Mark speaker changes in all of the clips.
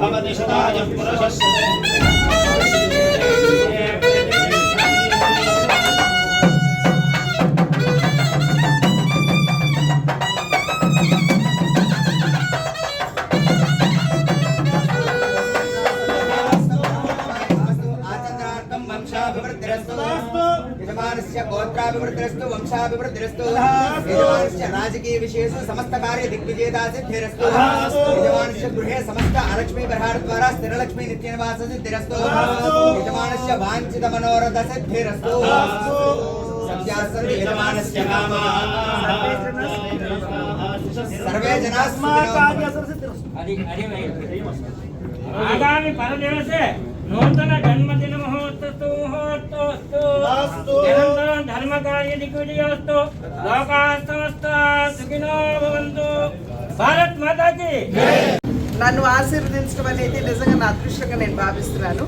Speaker 1: భవతి శతాయ పురుషస్య
Speaker 2: ఆచంద్రార్థం వంశాభివృద్ధిరస్తు. యజమానస్య గోత్రాభివృద్ధిరస్తు వంశాభివృద్ధిరస్తు. యజమానస్య రాజకీయ విషయేషు సమస్త కార్య దిగ్విజేతా సిద్ధిరస్తు యజమానస్య గృహే సమస్త అలక్ష్మీ ప్రహార ద్వారా స్థిరలక్ష్మీ నిత్యనివాస సిద్ధిరస్తు యజమానస్య వాంఛిత మనోరథ సిద్ధిరస్తు సర్వే జనాः
Speaker 3: ఆగామి పరదివసే నూతన జన్మదిన భారత్ మాతాకి
Speaker 4: నన్ను ఆశీర్వదించడం అనేది నిజంగా నా అదృష్టంగా నేను భావిస్తున్నాను.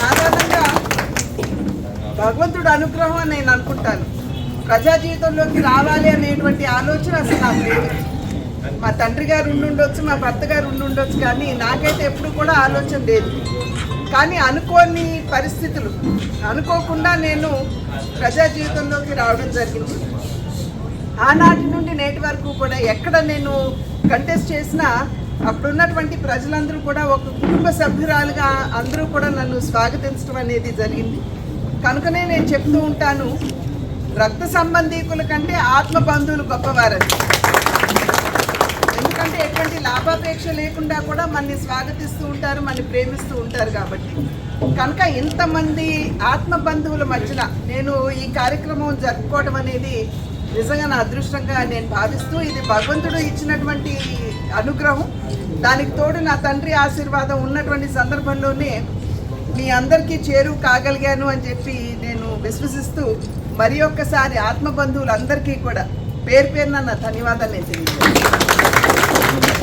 Speaker 4: సాధారణంగా భగవంతుడు అనుగ్రహం అని నేను అనుకుంటాను. ప్రజా జీవితంలోకి రావాలి అనేటువంటి ఆలోచన అసలు నాకు లేదు. మా తండ్రి గారు ఉండుండొచ్చు మా భర్త గారు ఉండుండొచ్చు కానీ నాకైతే ఎప్పుడు కూడా ఆలోచన లేదు. కానీ అనుకోని పరిస్థితులు. అనుకోకుండా నేను ప్రజా జీవితంలోకి రావడం జరిగింది. ఆనాటి నుండి నేటి వరకు కూడా ఎక్కడ నేను కంటెస్ట్ చేసినా అప్పుడున్నటువంటి ప్రజలందరూ కూడా ఒక కుటుంబ సభ్యురాలుగా అందరూ కూడా నన్ను స్వాగతించడం అనేది జరిగింది. కనుకనే నేను చెప్తూ ఉంటాను రక్త సంబంధీకుల కంటే ఆత్మ బంధువులు గొప్పవారని. లాభాపేక్ష లేకుండా కూడా మనని స్వాగతిస్తూ ఉంటారు మనని ప్రేమిస్తూ ఉంటారు కాబట్టి. కనుక ఇంతమంది ఆత్మ బంధువుల మధ్యన నేను ఈ కార్యక్రమం జరుపుకోవడం అనేది నిజంగా నా అదృష్టంగా నేను భావిస్తూ ఇది భగవంతుడు ఇచ్చినటువంటి అనుగ్రహం. దానికి తోడు నా తండ్రి ఆశీర్వాదం ఉన్నటువంటి సందర్భంలోనే మీ అందరికీ చేరువు కాగలిగాను అని చెప్పి నేను విశ్వసిస్తూ మరి ఒక్కసారి ఆత్మ బంధువులందరికీ కూడా పేరు పేరున నా ధన్యవాదాలు నేను తెలియజేస్తాను